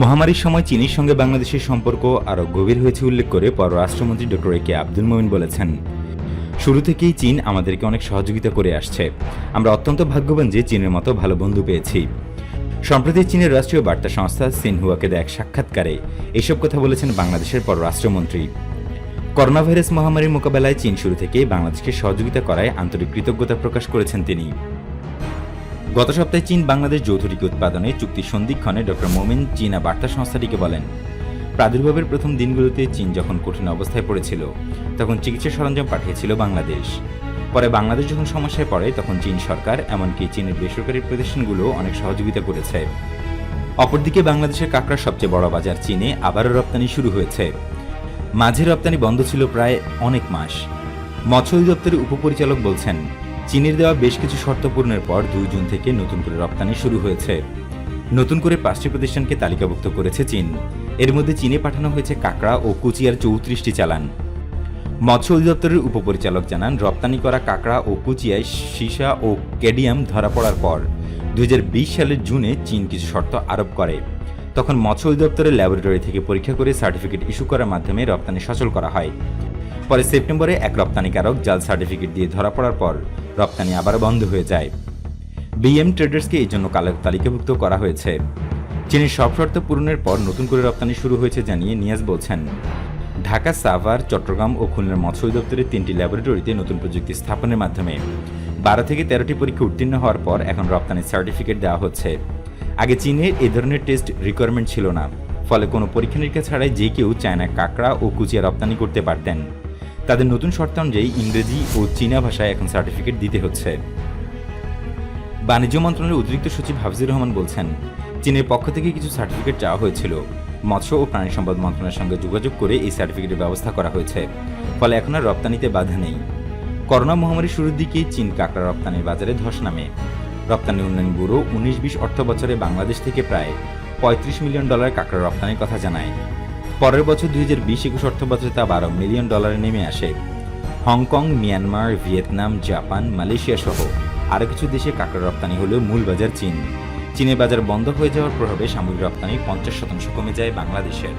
মহামারীর সময় চীনের সঙ্গে বাংলাদেশের সম্পর্ক আরও গভীর হয়েছে উল্লেখ করে পররাষ্ট্রমন্ত্রী ডক্টর এ কে আব্দুল মোমিন বলেছেন। শুরু থেকেই চীন আমাদেরকে অনেক সহযোগিতা করে আসছে। আমরা অত্যন্ত ভাগ্যবান যে চীনের মতো ভালো বন্ধু পেয়েছি। সম্প্রতি চীনের রাষ্ট্রীয় বার্তা সংস্থা সিনহুয়াকে দেয় এক সাক্ষাৎকারে এসব কথা বলেছেন বাংলাদেশের পররাষ্ট্রমন্ত্রী। করোনা ভাইরাস মহামারীর মোকাবেলায় চীন শুরু থেকেই বাংলাদেশকে সহযোগিতা করায় আন্তরিক কৃতজ্ঞতা প্রকাশ করেছেন তিনি। গত সপ্তাহে চীন বাংলাদেশ যৌথ উৎপাদনে চুক্তি সন্ধিক্ষণে ডক্টর মোমেন চীনা বার্তা সংস্থাটিকে বলেন, প্রাদুর্ভাবের প্রথম দিনগুলোতে চীন যখন কঠিন অবস্থায় পড়েছিল, তখন চিকিৎসা সরঞ্জাম পাঠিয়েছিল বাংলাদেশ। পরে বাংলাদেশ যখন সমস্যায় পড়ে, তখন চীন সরকার, এমনকি চীনের বেসরকারি প্রতিষ্ঠানগুলো অনেক সহযোগিতা করেছে। অপরদিকে বাংলাদেশের কাঁকড়ার সবচেয়ে বড় বাজার চীনে আবারও রপ্তানি শুরু হয়েছে। মাঝে রপ্তানি বন্ধ ছিল প্রায় অনেক মাস। মৎস্য অধিদপ্তরের উপপরিচালক বলছেন চীনের দেওয়া বেশ কিছু শর্ত পূরণের পর দুই জুন থেকে নতুন করে রপ্তানি শুরু হয়েছে। নতুন করে পাঁচটি প্রতিষ্ঠানকে তালিকাভুক্ত করেছে চীন। এর মধ্যে চীনে পাঠানো হয়েছে কাঁকড়া ও কুচিয়ার চৌত্রিশটি চালান। মৎস্য অধিদপ্তরের উপপরিচালক জানান, রপ্তানি করা কাঁকড়া ও কুচিয়ায় সীসা ও ক্যাডিয়াম ধরা পড়ার পর দু হাজার বিশ সালের জুনে চীন কিছু শর্ত আরোপ করে। তখন মৎস্য অধিদপ্তরের ল্যাবরেটরি থেকে পরীক্ষা করে সার্টিফিকেট ইস্যু করার মাধ্যমে রপ্তানি সচল করা হয়। পরে সেপ্টেম্বরে এক রপ্তানিকারক জাল সার্টিফিকেট দিয়ে ধরা পড়ার পর রপ্তানি আবার বন্ধ হয়ে যায়। বিএম ট্রেডার্সকে এই জন্য কালো তালিকাভুক্ত করা হয়েছে। চীনের সব শর্ত পূরণের পর নতুন করে রপ্তানি শুরু হয়েছে জানিয়ে নিয়াজ বলছেন। ঢাকা, সাভার, চট্টগ্রাম ও খুলনার মৎস্য অধিদপ্তরের তিনটি ল্যাবরেটরিতে নতুন প্রযুক্তি স্থাপনের মাধ্যমে বারো থেকে তেরোটি পরীক্ষা উত্তীর্ণ হওয়ার পর এখন রপ্তানির সার্টিফিকেট দেওয়া হচ্ছে। আগে চীনের এ ধরনের টেস্ট রিকোয়ারমেন্ট ছিল না, ফলে কোনো পরীক্ষা নিরীক্ষা ছাড়াই যে কেউ চায়না, কাঁকড়া ও কুচিয়া রপ্তানি করতে পারতেন। তাদের নতুন শর্ত অনুযায়ী ইংরেজি ও চীনা ভাষায় এখন সার্টিফিকেট দিতে হচ্ছে। বাণিজ্য মন্ত্রণালয়ের অতিরিক্ত সচিব হাফিজুর রহমান বলছেন, চীনের পক্ষ থেকে কিছু সার্টিফিকেট চাওয়া হয়েছিল। মৎস্য ও প্রাণী সম্পদ মন্ত্রণালয়ের সঙ্গে যোগাযোগ করে এই সার্টিফিকেটের ব্যবস্থা করা হয়েছে। ফলে এখন আর রপ্তানিতে বাধা নেই। করোনা মহামারীর শুরুর দিকে চীন কাঁকড়া রপ্তানির বাজারে ধস নামে। রপ্তানি উন্নয়ন ব্যুরো উনিশ বিশ অর্থ বছরে বাংলাদেশ থেকে প্রায় পঁয়ত্রিশ মিলিয়ন ডলার কাঁকড়া রপ্তানির কথা জানায়। পরের বছর দুই হাজার বিশ একুশ অর্থ বছরে তা বারো মিলিয়ন ডলারে নেমে আসে। Hong Kong, Myanmar, Vietnam, Japan, Malaysia সহ আরও কিছু দেশে কাঁকড়া রপ্তানি হলেও মূল বাজার চীন। চীনের বাজার বন্ধ হয়ে যাওয়ার প্রভাবে সামগ্রিক রপ্তানি পঞ্চাশ শতাংশ কমে যায় বাংলাদেশের।